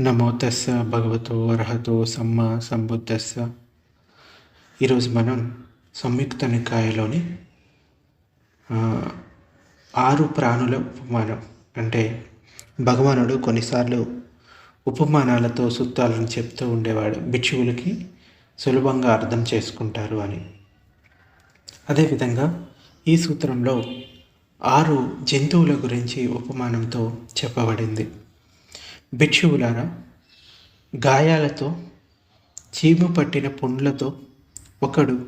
నమో తస్స భగవతో అర్హతో సమ్మ సంబుద్ధస్స ఈరోజు మనం సంయుక్త నికాయలోని ఆరు ప్రాణుల ఉపమానం అంటే భగవానుడు కొన్నిసార్లు ఉపమానాలతో సూత్రాలను చెప్తూ ఉండేవాడు. భిక్షువులకి సులభంగా అర్థం చేసుకుంటారు అని. అదేవిధంగా ఈ సూత్రంలో ఆరు జంతువుల గురించి ఉపమానంతో చెప్పబడింది. భిక్షువులారా గాయాలతో చీము పట్టిన పుండ్లతో ఒకడు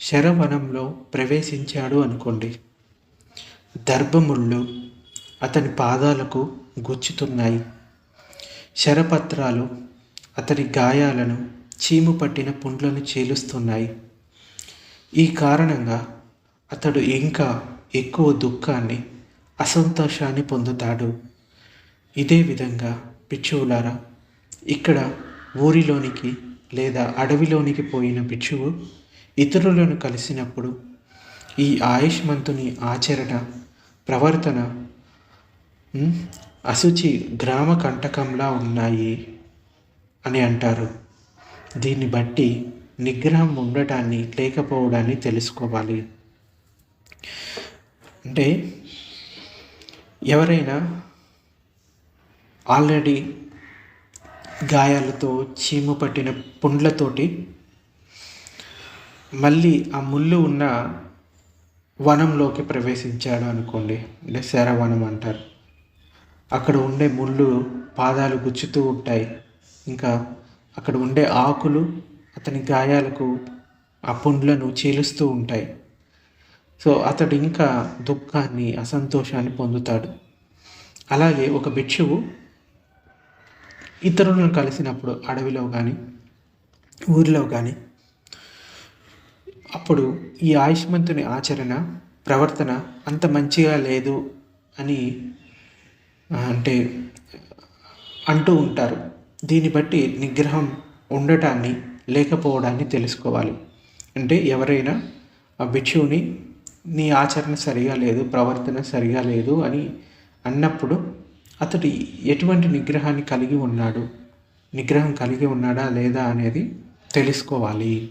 శరవనంలో ప్రవేశించాడు అనుకోండి. దర్భముళ్ళు అతని పాదాలకు గుచ్చుతున్నాయి. శరపత్రాలు అతని గాయాలను చీము పట్టిన పుండ్లను చీలుస్తున్నాయి. ఈ కారణంగా అతడు ఇంకా ఎక్కువ దుఃఖాన్ని అసంతోషాన్ని పొందుతాడు. ఇదే విధంగా పిచ్చువులారా ఇక్కడ ఊరిలోనికి లేదా అడవిలోనికి పోయిన పిచ్చువు ఇతరులను కలిసినప్పుడు ఈ ఆయుష్మంతుని ఆచరణ ప్రవర్తన అశుచి గ్రామ కంటకంలా ఉన్నాయి అని అంటారు. దీన్ని బట్టి నిగ్రహం ఉండటాన్ని లేకపోవడాన్ని తెలుసుకోవాలి. అంటే ఎవరైనా ఆల్రెడీ గాయాలతో చీము పట్టిన పుండ్లతోటి మళ్ళీ ఆ ముళ్ళు ఉన్న వనంలోకి ప్రవేశించాడు అనుకోండి అంటే శరవనం అంటారు. అక్కడ ఉండే ముళ్ళు పాదాలు గుచ్చుతూ ఉంటాయి. ఇంకా అక్కడ ఉండే ఆకులు అతని గాయాలకు ఆ పుండ్లను చీలుస్తూ ఉంటాయి. సో అతడు ఇంకా దుఃఖాన్ని అసంతోషాన్ని పొందుతాడు. అలాగే ఒక భిక్షువు ఇతరులను కలిసినప్పుడు అడవిలో కానీ ఊరిలో కానీ అప్పుడు ఈ ఆయుష్మంతుని ఆచరణ ప్రవర్తన అంత మంచిగా లేదు అని అంటే అంటూ ఉంటారు. దీన్ని బట్టి నిగ్రహం ఉండటాన్ని లేకపోవడాన్ని తెలుసుకోవాలి. అంటే ఎవరైనా ఆ భిక్షువుని నీ ఆచరణ సరిగా లేదు ప్రవర్తన సరిగా లేదు అని అన్నప్పుడు అతడు ఎటువంటి నిగ్రహాన్ని కలిగి ఉన్నాడు? నిగ్రహం కలిగి ఉన్నాడా లేదా అనేది తెలుసుకోవాలి.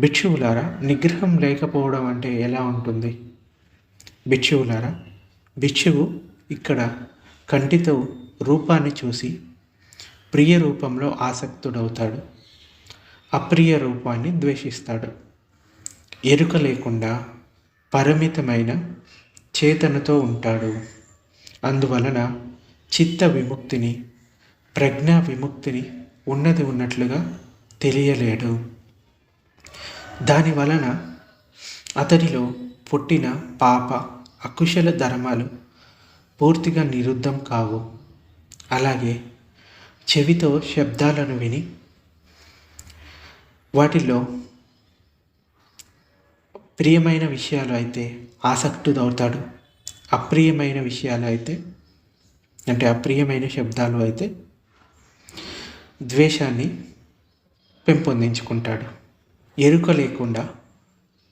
భిక్షువులారా నిగ్రహం లేకపోవడం అంటే ఎలా ఉంటుంది? భిక్షువులారా భిక్షువు ఇక్కడ కంటితో రూపాన్ని చూసి ప్రియ రూపంలో ఆసక్తుడవుతాడు. అప్రియ రూపాన్ని ద్వేషిస్తాడు. ఎరుక లేకుండా పరిమితమైన చేతనతో ఉంటాడు. అందువలన చిత్త విముక్తిని ప్రజ్ఞా విముక్తిని ఉన్నది ఉన్నట్లుగా తెలియలేడు. దాని వలన అతడిలో పుట్టిన పాప అకుశల ధర్మాలు పూర్తిగా నిరుద్ధం కావు. అలాగే చెవితో శబ్దాలను విని వాటిలో ప్రియమైన విషయాలు అయితే ఆసక్తుడవుతాడు అప్రియమైన విషయాలు అయితే అంటే అప్రియమైన శబ్దాలు అయితే ద్వేషాన్ని పెంపొందించుకుంటాడు. ఎరుక లేకుండా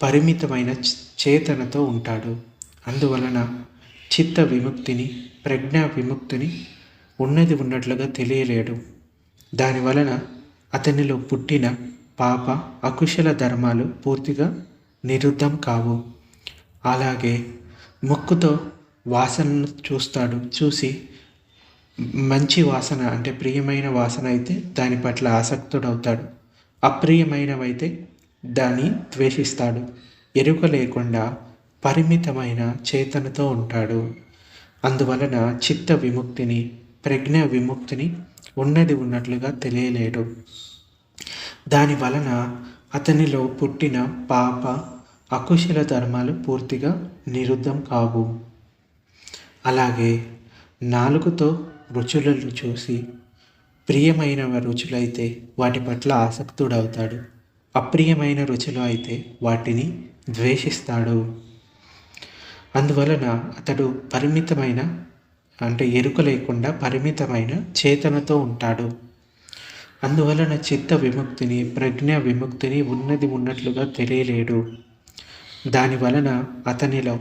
పరిమితమైన చేతనతో ఉంటాడు. అందువలన చిత్త విముక్తిని ప్రజ్ఞా విముక్తిని ఉన్నది ఉన్నట్లుగా తెలియలేడు. దానివలన అతనిలో పుట్టిన పాప అకుశల ధర్మాలు పూర్తిగా నిరుద్ధం కావు. అలాగే ముక్కుతో వాసనను చూస్తాడు. చూసి మంచి వాసన అంటే ప్రియమైన వాసన అయితే దాని పట్ల ఆసక్తుడవుతాడు. అప్రియమైనవైతే దాన్ని ద్వేషిస్తాడు. ఎరుక లేకుండా పరిమితమైన చేతనతో ఉంటాడు. అందువలన చిత్త విముక్తిని ప్రజ్ఞ విముక్తిని ఉన్నది ఉన్నట్లుగా తెలియలేడు. దాని వలన అతనిలో పుట్టిన పాప అకుశల ధర్మాలు పూర్తిగా నిరుద్ధం కావు. అలాగే నాలుగుతో రుచులను చూసి ప్రియమైన రుచులైతే వాటి పట్ల ఆసక్తుడవుతాడు. అప్రియమైన రుచులు అయితే వాటిని ద్వేషిస్తాడు. అందువలన అతడు పరిమితమైన అంటే ఎరుక లేకుండా పరిమితమైన చేతనతో ఉంటాడు. అందువలన చిత్త విముక్తిని ప్రజ్ఞ విముక్తిని ఉన్నది ఉన్నట్లుగా తెలియలేడు. దాని వలన అతనిలో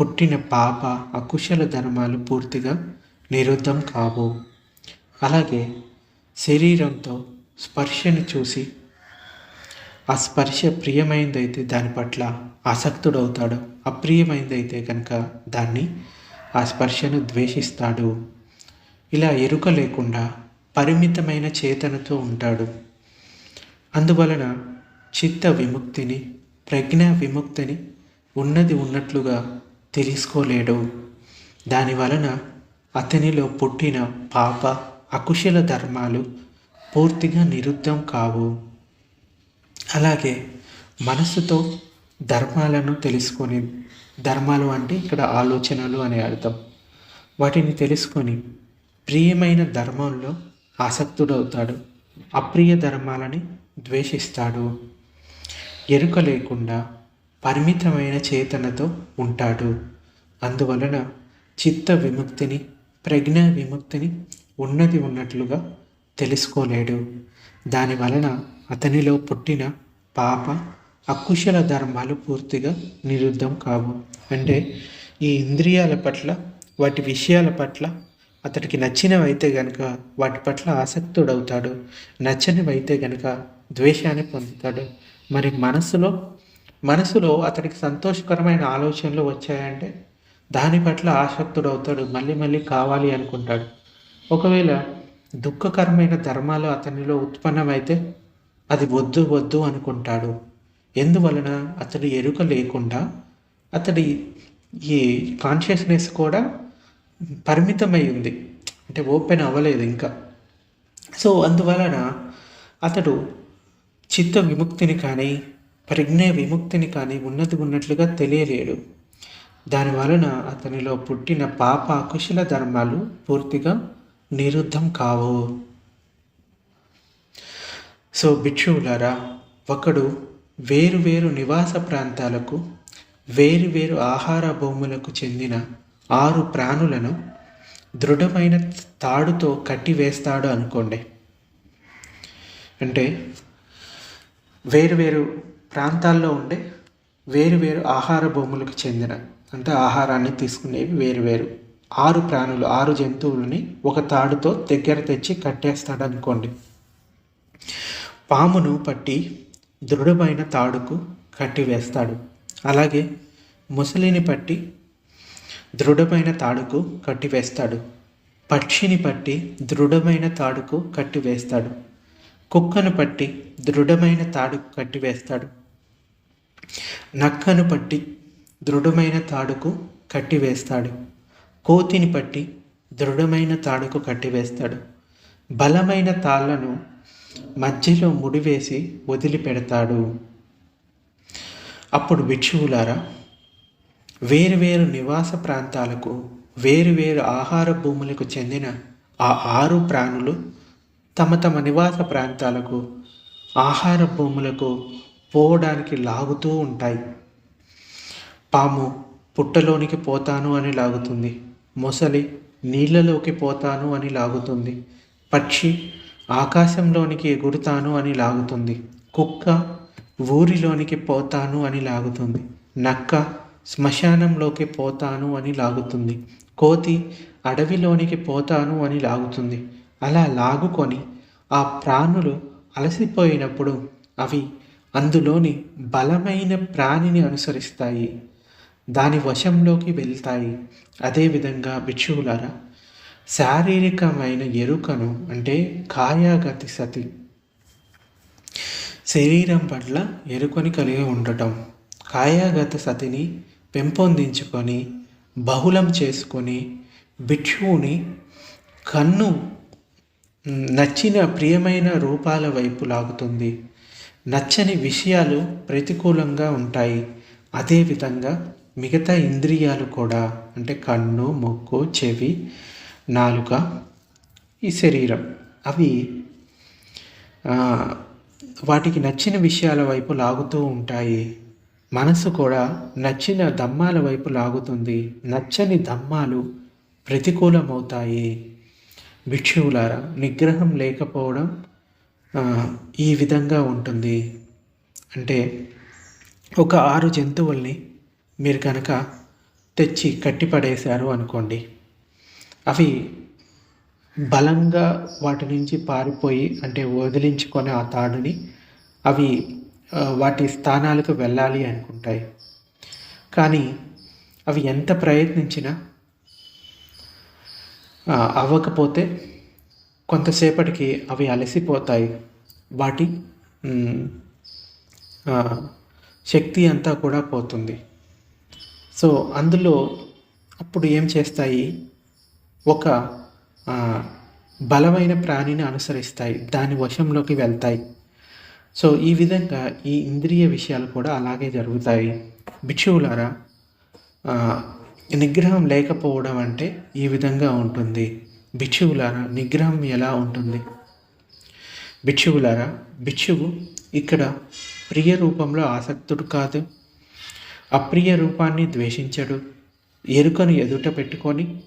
పుట్టిన పాప అకుశల ధర్మాలు పూర్తిగా నిరుద్ధం కావు అలాగే శరీరంతో స్పర్శను చూసి ఆ స్పర్శ ప్రియమైందైతే దాని పట్ల ఆసక్తుడవుతాడు. అప్రియమైందైతే కనుక దాన్ని ఆ స్పర్శను ద్వేషిస్తాడు. ఇలా ఎరుక లేకుండా పరిమితమైన చేతనతో ఉంటాడు. అందువలన చిత్త విముక్తిని ప్రజ్ఞా విముక్తిని ఉన్నది ఉన్నట్లుగా తెలుసుకోలేడు. దాని వలన అతనిలో పుట్టిన పాప అకుశల ధర్మాలు పూర్తిగా నిరుద్ధం కావు. అలాగే మనసుతో ధర్మాలను తెలుసుకొని ధర్మాలు అంటే ఇక్కడ ఆలోచనలు అనే అర్థం. వాటిని తెలుసుకొని ప్రియమైన ధర్మంలో ఆసక్తుడవుతాడు. అప్రియ ధర్మాలని ద్వేషిస్తాడు. ఎరుక లేకుండా పరిమితమైన చేతనతో ఉంటాడు. అందువలన చిత్త విముక్తిని ప్రజ్ఞ విముక్తిని ఉన్నది ఉన్నట్లుగా తెలుసుకోలేడు. దాని వలన అతనిలో పుట్టిన పాప అకుశల ధర్మాలు పూర్తిగా నిరుద్ధం కావు. అంటే ఈ ఇంద్రియాల పట్ల వాటి విషయాల పట్ల అతడికి నచ్చినవైతే గనక వాటి పట్ల ఆసక్తుడవుతాడు. నచ్చనివైతే గనక ద్వేషాన్ని పొందుతాడు. మరి మనసులో మనసులో అతడికి సంతోషకరమైన ఆలోచనలు వచ్చాయంటే దాని పట్ల ఆసక్తుడవుతాడు మళ్ళీ మళ్ళీ కావాలి అనుకుంటాడు. ఒకవేళ దుఃఖకరమైన ధర్మాలు అతనిలో ఉత్పన్నమైతే అది వద్దు వద్దు అనుకుంటాడు. ఎందువలన అతడి ఎరుక లేకుండా అతడి ఈ కాన్షియస్నెస్ కూడా పరిమితమై ఉంది. అంటే ఓపెన్ అవ్వలేదు ఇంకా. సో అందువలన అతడు చిత్త విముక్తిని కానీ ప్రజ్ఞ విముక్తిని కానీ ఉన్నది ఉన్నట్లుగా తెలియలేడు. దాని వలన అతనిలో పుట్టిన పాప అకుశల ధర్మాలు పూర్తిగా నిరుద్ధం కావు. సో భిక్షువులారా ఒకడు వేరు వేరు నివాస ప్రాంతాలకు వేరు వేరు ఆహార భూములకు చెందిన ఆరు ప్రాణులను దృఢమైన తాడుతో కట్టివేస్తాడు అనుకోండి. అంటే వేరువేరు ప్రాంతాల్లో ఉండే వేరు వేరు ఆహార భూములకు చెందిన అంటే ఆహారాన్ని తీసుకునేవి వేరు వేరు. ఆరు ప్రాణులు ఆరు జంతువులని ఒక తాడుతో దగ్గర తెచ్చి కట్టేస్తాడు అనుకోండి పామును పట్టి దృఢమైన తాడుకు కట్టివేస్తాడు అలాగే ముసలిని పట్టి దృఢమైన తాడుకు కట్టివేస్తాడు పక్షిని పట్టి దృఢమైన తాడుకు కట్టివేస్తాడు కుక్కను పట్టి దృఢమైన తాడుకు కట్టివేస్తాడు. నక్కను పట్టి దృఢమైన తాడుకు కట్టివేస్తాడు. కోతిని పట్టి దృఢమైన తాడుకు కట్టివేస్తాడు. బలమైన తాళ్ళను మధ్యలో ముడివేసి వదిలిపెడతాడు. అప్పుడు భిక్షువులారా వేరువేరు నివాస ప్రాంతాలకు వేరువేరు ఆహార భూములకు చెందిన ఆ ఆరు ప్రాణులు తమ తమ నివాస ప్రాంతాలకు ఆహార భూములకు పోవడానికి లాగుతూ ఉంటాయి. పాము పుట్టలోనికి పోతాను అని లాగుతుంది. మొసలి నీళ్ళలోకి పోతాను అని లాగుతుంది. పక్షి ఆకాశంలోనికి ఎగురుతాను అని లాగుతుంది. కుక్క ఊరిలోనికి పోతాను అని లాగుతుంది. నక్క శ్మశానంలోకి పోతాను అని లాగుతుంది. కోతి అడవిలోనికి పోతాను అని లాగుతుంది. అలా లాగుకొని ఆ ప్రాణులు అలసిపోయినప్పుడు అవి అందులోని బలమైన ప్రాణిని అనుసరిస్తాయి. దాని వశంలోకి వెళ్తాయి. అదేవిధంగా భిక్షువులారా శారీరకమైన ఎరుకను అంటే కాయాగతి సతి శరీరం పట్ల ఎరుకని కలిగి ఉండటం కాయాగత సతిని పెంపొందించుకొని బహుళం చేసుకొని భిక్షువుని కన్ను నచ్చిన ప్రియమైన రూపాల వైపు లాగుతుంది. నచ్చని విషయాలు ప్రతికూలంగా ఉంటాయి. అదేవిధంగా మిగతా ఇంద్రియాలు కూడా అంటే కన్ను ముక్కు చెవి నాలుక ఈ శరీరం అవి వాటికి నచ్చిన విషయాల వైపు లాగుతూ ఉంటాయి. మనసు కూడా నచ్చిన దమ్మాల వైపు లాగుతుంది. నచ్చని దమ్మాలు ప్రతికూలమవుతాయి. భిక్షువులారా నిగ్రహం లేకపోవడం ఈ విధంగా ఉంటుంది. అంటే ఒక ఆరు జంతువుల్ని మీరు కనుక తెచ్చి కట్టిపడేశారు అనుకోండి అవి బలంగా వాటి నుంచి పారిపోయి అంటే వదిలించుకొని ఆ తాడుని అవి వాటి స్థానాలకు వెళ్ళాలి అనుకుంటాయి. కానీ అవి ఎంత ప్రయత్నించినా అవ్వకపోతే కొంతసేపటికి అవి అలసిపోతాయి. వాటి శక్తి అంతా కూడా పోతుంది. సో అందులో అప్పుడు ఏం చేస్తాయి? ఒక బలమైన ప్రాణిని అనుసరిస్తాయి. దాని వశంలోకి వెళ్తాయి. సో ఈ విధంగా ఈ ఇంద్రియ విషయాలు కూడా అలాగే జరుగుతాయి. భిక్షువులారా నిగ్రహం లేకపోవడం అంటే ఈ విధంగా ఉంటుంది. భిక్షువులారా నిగ్రహం ఎలా ఉంటుంది? భిక్షువులారా భిక్షువు ఇక్కడ ప్రియ రూపంలో ఆసక్తుడు కాదు. అప్రియ రూపాన్ని ద్వేషించడు. ఎరుకను ఎదుట పెట్టుకొని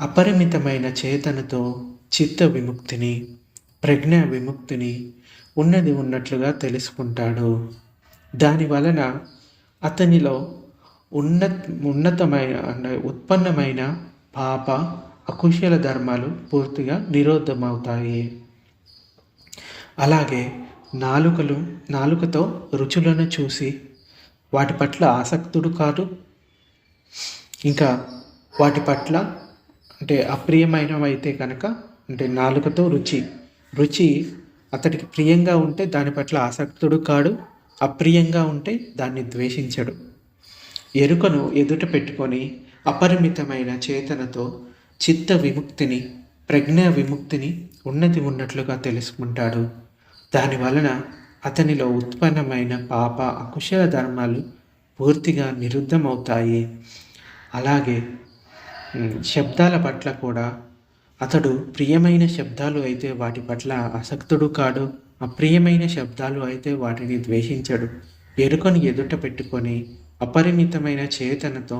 అపరిమితమైన చేతనతో చిత్త విముక్తిని ప్రజ్ఞా విముక్తిని ఉన్నది ఉన్నట్లుగా తెలుసుకుంటాడు. దాని వలన అతనిలో ఉన్నత ఉన్నతమైన అంటే ఉత్పన్నమైన పాప అకుశల ధర్మాలు పూర్తిగా నిరోధమవుతాయి. అలాగే నాలుకలు నాలుకతో రుచులను చూసి వాటి పట్ల ఆసక్తుడు కాదు. ఇంకా వాటి పట్ల అంటే అప్రియమైనవైతే కనుక అంటే నాలుకతో రుచి రుచి అతడికి ప్రియంగా ఉంటే దాని పట్ల ఆసక్తుడు కాడు అప్రియంగా ఉంటే దాన్ని ద్వేషించడు. ఎరుకను ఎదుట పెట్టుకొని అపరిమితమైన చేతనతో చిత్త విముక్తిని ప్రజ్ఞా విముక్తిని ఉన్నది ఉన్నట్లుగా తెలుసుకుంటాడు. దాని వలన అతనిలో ఉత్పన్నమైన పాప అకుశల ధర్మాలు పూర్తిగా నిరుద్ధమవుతాయి. అలాగే శబ్దాల పట్ల కూడా అతడు ప్రియమైన శబ్దాలు అయితే వాటి పట్ల ఆసక్తుడు కాడు. అప్రియమైన శబ్దాలు అయితే వాటిని ద్వేషించడు. ఎరుకను ఎదుట పెట్టుకొని అపరిమితమైన చేతనతో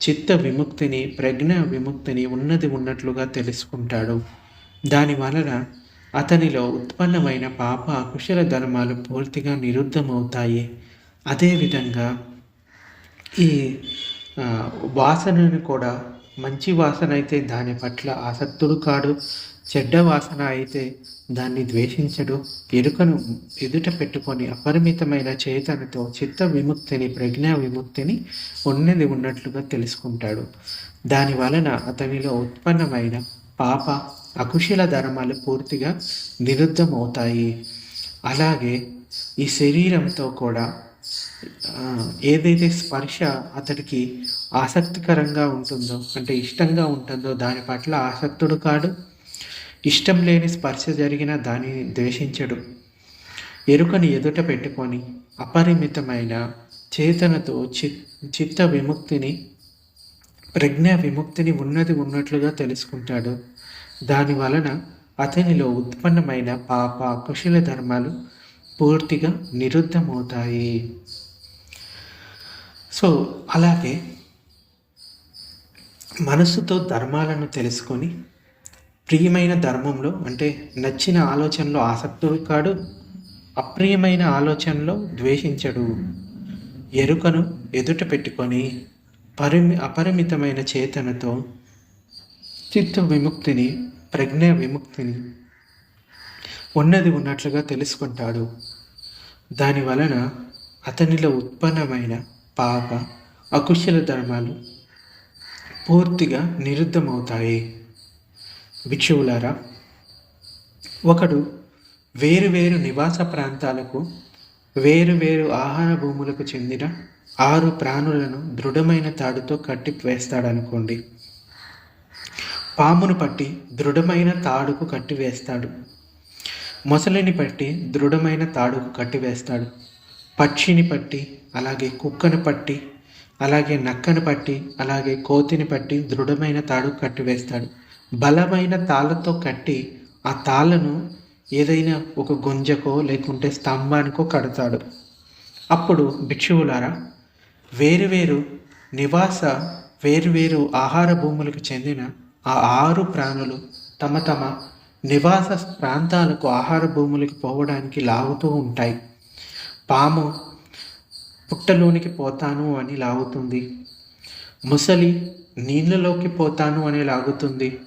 చిత్త విముక్తిని ప్రజ్ఞ విముక్తిని ఉన్నది ఉన్నట్లుగా తెలుసుకుంటాడు. దాని వలన అతనిలో ఉత్పన్నమైన పాప అకుశల ధర్మాలు పూర్తిగా నిరుద్ధమవుతాయి. అదేవిధంగా ఈ వాసనను కూడా మంచి వాసన అయితే దాని పట్ల ఆసక్తుడు కాడు చెడ్డ వాసన అయితే దాన్ని ద్వేషించడు. ఎరుకను ఎదుట పెట్టుకొని అపరిమితమైన చేతనతో చిత్త విముక్తిని ప్రజ్ఞా విముక్తిని ఉన్నది ఉన్నట్లుగా తెలుసుకుంటాడు. దాని వలన అతనిలో ఉత్పన్నమైన పాప అకుశల ధర్మాలు పూర్తిగా నిరుద్ధమవుతాయి. అలాగే ఈ శరీరంతో కూడా ఏదైతే స్పర్శ అతడికి ఆసక్తికరంగా ఉంటుందో అంటే ఇష్టంగా ఉంటుందో దాని పట్ల ఆసక్తుడు కాడు. ఇష్టం లేని స్పర్శ జరిగిన దానిని ద్వేషించడు. ఎరుకని ఎదుట పెట్టుకొని అపరిమితమైన చేతనతో చి చిత్త విముక్తిని ప్రజ్ఞా విముక్తిని ఉన్నది ఉన్నట్లుగా తెలుసుకుంటాడు. దాని వలన అతనిలో ఉత్పన్నమైన పాప కుశల ధర్మాలు పూర్తిగా నిరుద్ధమవుతాయి. సో అలాగే మనస్సుతో ధర్మాలను తెలుసుకొని ప్రియమైన ధర్మంలో అంటే నచ్చిన ఆలోచనలో ఆసక్తి కాడు అప్రియమైన ఆలోచనలో ద్వేషించడు. ఎరుకను ఎదుట పెట్టుకొని పరిమి అపరిమితమైన చేతనతో చిత్త విముక్తిని ప్రజ్ఞ విముక్తిని ఉన్నది ఉన్నట్లుగా తెలుసుకుంటాడు. దాని వలన అతనిలో ఉత్పన్నమైన పాప అకుశల ధర్మాలు పూర్తిగా నిరుద్ధమవుతాయి. భిక్షువులారా ఒకడు వేరు వేరు నివాస ప్రాంతాలకు వేరు వేరు ఆహార భూములకు చెందిన ఆరు ప్రాణులను దృఢమైన తాడుతో కట్టి వేస్తాడనుకోండి. పామును పట్టి దృఢమైన తాడుకు కట్టి వేస్తాడు. మొసలిని పట్టి దృఢమైన తాడుకు కట్టివేస్తాడు పక్షిని పట్టి అలాగే కుక్కను పట్టి అలాగే నక్కను పట్టి అలాగే కోతిని పట్టి దృఢమైన తాడు కట్టివేస్తాడు బలమైన తాళ్ళతో కట్టి ఆ తాళ్ళను ఏదైనా ఒక గుంజకో లేకుంటే స్తంభానికో కడతాడు. అప్పుడు భిక్షువులారా వేరువేరు నివాస వేరువేరు ఆహార భూములకు చెందిన ఆ ఆరు ప్రాణులు తమ తమ నివాస ప్రాంతాలకు ఆహార భూములకు పోవడానికి లాగుతూ ఉంటాయి. పాము పుట్టలోనికి పోతాను అని లాగుతుంది. ముసలి నీళ్ళలోకి పోతాను అని లాగుతుంది.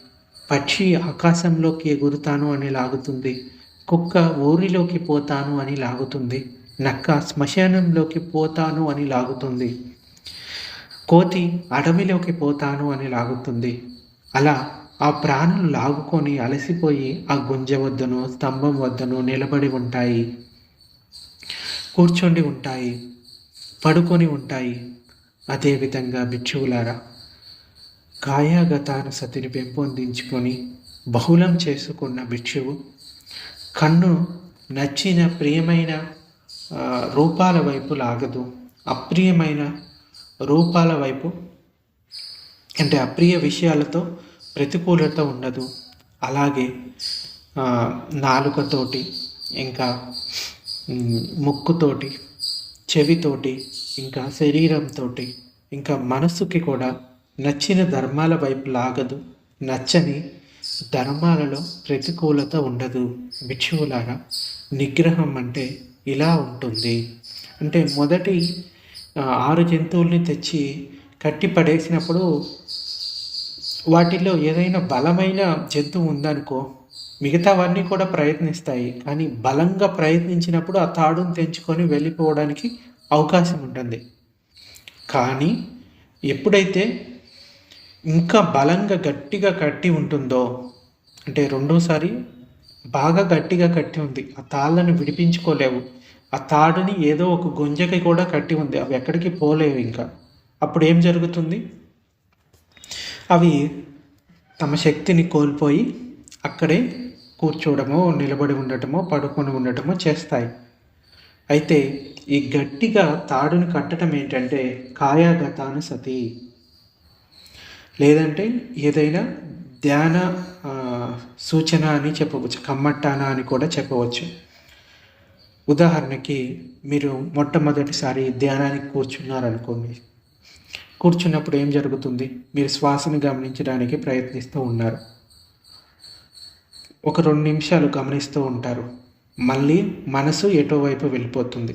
పక్షి ఆకాశంలోకి ఎగురుతాను అని లాగుతుంది. కుక్క ఊరిలోకి పోతాను అని లాగుతుంది. నక్క శ్మశానంలోకి పోతాను అని లాగుతుంది. కోతి అడవిలోకి పోతాను అని లాగుతుంది. అలా ఆ ప్రాణులు లాగుకొని అలసిపోయి ఆ గుంజ వద్దను స్తంభం వద్దను నిలబడి ఉంటాయి. కూర్చొని ఉంటాయి. పడుకొని ఉంటాయి. అదేవిధంగా భిక్షువులారా కాయాగతాన సతిని పెంపొందించుకొని బహుళం చేసుకున్న భిక్షువు కన్ను నచ్చిన ప్రియమైన రూపాల వైపు లాగదు. అప్రియమైన రూపాల వైపు అంటే అప్రియ విషయాలతో ప్రతికూలత ఉండదు. అలాగే నాలుకతోటి ఇంకా ముక్కుతోటి చెవితోటి ఇంకా శరీరంతో ఇంకా మనస్సుకి కూడా నచ్చిన ధర్మాల వైపు లాగదు నచ్చని ధర్మాలలో ప్రతికూలత ఉండదు. భిక్షువులాగా నిగ్రహం అంటే ఇలా ఉంటుంది. అంటే మొదటి ఆరు జంతువుల్ని తెచ్చి కట్టి పడేసినప్పుడు వాటిలో ఏదైనా బలమైన జంతువు ఉందనుకో మిగతావన్నీ కూడా ప్రయత్నిస్తాయి. కానీ బలంగా ప్రయత్నించినప్పుడు ఆ తాడును తెంచుకొని వెళ్ళిపోవడానికి అవకాశం ఉంటుంది. కానీ ఎప్పుడైతే ఇంకా బలంగా గట్టిగా కట్టి ఉంటుందో అంటే రెండోసారి బాగా గట్టిగా కట్టి ఉంది. ఆ తాళ్ళను విడిపించుకోలేవు. ఆ తాడుని ఏదో ఒక గుంజకి కూడా కట్టి ఉంది. అవి ఎక్కడికి పోలేవు ఇంకా. అప్పుడు ఏం జరుగుతుంది? అవి తమ శక్తిని కోల్పోయి అక్కడే కూర్చోవడమో నిలబడి ఉండటమో పడుకొని ఉండటమో చేస్తాయి. అయితే ఈ గట్టిగా తాడును కట్టడం ఏంటంటే కాయాగతాను సతి. లేదంటే ఏదైనా ధ్యాన సూచన అని చెప్పవచ్చు కమ్మట్టాన అని కూడా చెప్పవచ్చు. ఉదాహరణకి మీరు మొట్టమొదటిసారి ధ్యానానికి కూర్చున్నారనుకోండి. కూర్చున్నప్పుడు ఏం జరుగుతుంది? మీరు శ్వాసను గమనించడానికి ప్రయత్నిస్తూ ఉన్నారు. ఒక రెండు నిమిషాలు గమనిస్తూ ఉంటారు. మళ్ళీ మనసు ఎటో వైపు వెళ్ళిపోతుంది?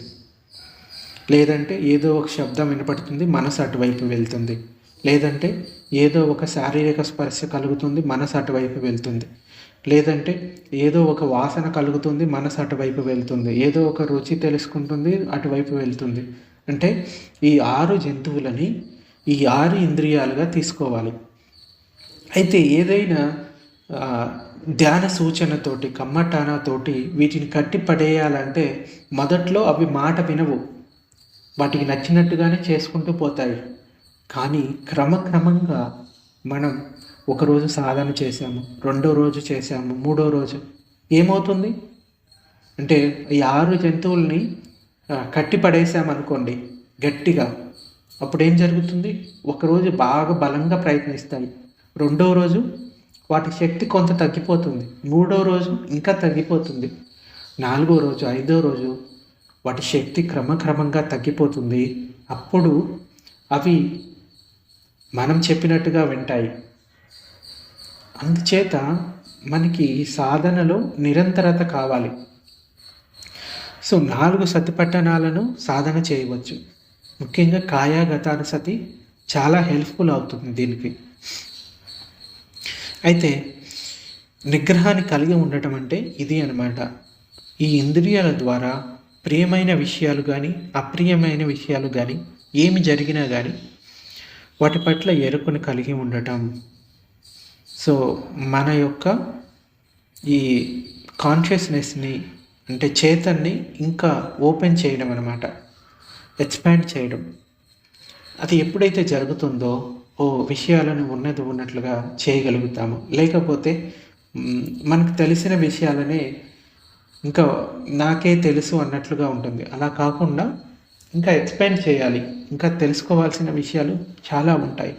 లేదంటే ఏదో ఒక శబ్దం వినపడుతుంది మనసు అటువైపు వెళ్తుంది. లేదంటే ఏదో ఒక శారీరక స్పర్శ కలుగుతుంది మనసు అటువైపు వెళ్తుంది. లేదంటే ఏదో ఒక వాసన కలుగుతుంది మనసు అటువైపు వెళ్తుంది. ఏదో ఒక రుచి తెలుసుకుంటుంది అటువైపు వెళ్తుంది. అంటే ఈ ఆరు జంతువులని ఈ ఆరు ఇంద్రియాలుగా తీసుకోవాలి. అయితే ఏదైనా ధ్యాన సూచనతోటి కమ్మటానతోటి వీటిని కట్టి పడేయాలంటే మొదట్లో అవి మాట వినవు. వాటికి నచ్చినట్టుగానే చేసుకుంటూ పోతాయి. కానీ క్రమక్రమంగా మనం ఒకరోజు సాధన చేశాము రెండో రోజు చేశాము మూడో రోజు ఏమవుతుంది? అంటే ఈ ఆరు జంతువుల్ని కట్టి పడేసామనుకోండి గట్టిగా అప్పుడు ఏం జరుగుతుంది ఒకరోజు బాగా బలంగా ప్రయత్నిస్తాయి. రెండో రోజు వాటి శక్తి కొంత తగ్గిపోతుంది. మూడో రోజు ఇంకా తగ్గిపోతుంది. నాలుగో రోజు ఐదో రోజు వాటి శక్తి క్రమక్రమంగా తగ్గిపోతుంది. అప్పుడు అవి మనం చెప్పినట్టుగా వింటాయి. అందుచేత మనకి సాధనలో నిరంతరత కావాలి. సో నాలుగు సతిపట్టణాలను సాధన చేయవచ్చు. ముఖ్యంగా కాయాగతానుసతి చాలా హెల్ప్ఫుల్ అవుతుంది దీనికి. అయితే నిగ్రహాన్ని కలిగి ఉండటం అంటే ఇది అనమాట ఈ ఇంద్రియాల ద్వారా ప్రియమైన విషయాలు కానీ అప్రియమైన విషయాలు కానీ ఏమి జరిగినా కానీ వాటి పట్ల ఎరుకను కలిగి ఉండటం. సో మన యొక్క ఈ కాన్షియస్నెస్ని అంటే చేతన్ని ఇంకా ఓపెన్ చేయడం అనమాట ఎక్స్పాండ్ చేయడం. అది ఎప్పుడైతే జరుగుతుందో ఓ విషయాలను ఉన్నది ఉన్నట్లుగా చేయగలుగుతాము. లేకపోతే మనకు తెలిసిన విషయాలనే ఇంకా నాకే తెలుసు అన్నట్లుగా ఉంటుంది. అలా కాకుండా ఇంకా ఎక్స్పెయిన్ చేయాలి. ఇంకా తెలుసుకోవాల్సిన విషయాలు చాలా ఉంటాయి.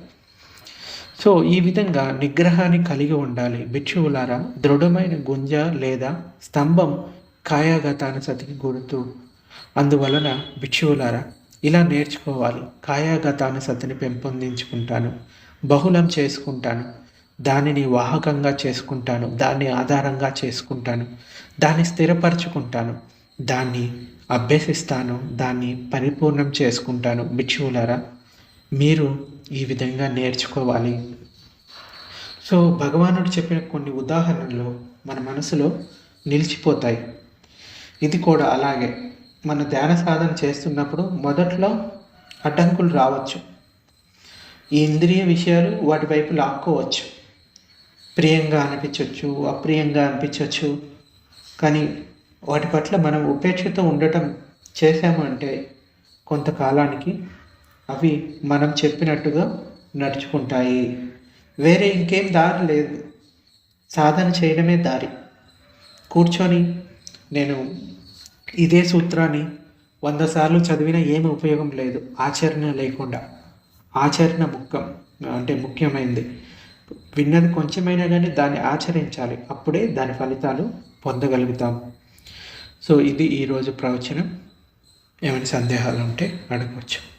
సో ఈ విధంగా నిగ్రహాన్ని కలిగి ఉండాలి. భిక్షువులారా దృఢమైన గుంజ లేదా స్తంభం కాయాగతాన సతికి గుర్తు అందువలన భిక్షువులారా ఇలా నేర్చుకోవాలి. కాయాగతాన సతిని పెంపొందించుకుంటాను. బహుళం చేసుకుంటాను. దానిని వాహకంగా చేసుకుంటాను. దాన్ని ఆధారంగా చేసుకుంటాను. దాన్ని స్థిరపరచుకుంటాను. దాన్ని అభ్యసిస్తాను. దాన్ని పరిపూర్ణం చేసుకుంటాను. భిక్షువులారా మీరు ఈ విధంగా నేర్చుకోవాలి. సో భగవానుడు చెప్పిన కొన్ని ఉదాహరణలు మన మనసులో నిలిచిపోతాయి. ఇది కూడా అలాగే. మన ధ్యాన సాధన చేస్తున్నప్పుడు మొదట్లో అడ్డంకులు రావచ్చు. ఈ ఇంద్రియ విషయాలు వాటి వైపు లాక్కోవచ్చు. ప్రియంగా అనిపించవచ్చు అప్రియంగా అనిపించవచ్చు కానీ వాటి పట్ల మనం ఉపేక్షతో ఉండటం చేసాము అంటే కొంతకాలానికి అవి మనం చెప్పినట్టుగా నడుచుకుంటాయి. వేరే ఇంకేం దారి లేదు. సాధన చేయడమే దారి. కూర్చొని నేను ఇదే సూత్రాన్ని వంద సార్లు చదివినా ఏమి ఉపయోగం లేదు. ఆచరణ లేకుండా. ఆచరణ ముఖ్యం అంటే ముఖ్యమైనది విన్నది కొంచెమైనా కానీ దాన్ని ఆచరించాలి. అప్పుడే దాని ఫలితాలు పొందగలుగుతాం. సో ఇది ఈరోజు ప్రవచనం. ఏమైనా సందేహాలు ఉంటే అడగవచ్చు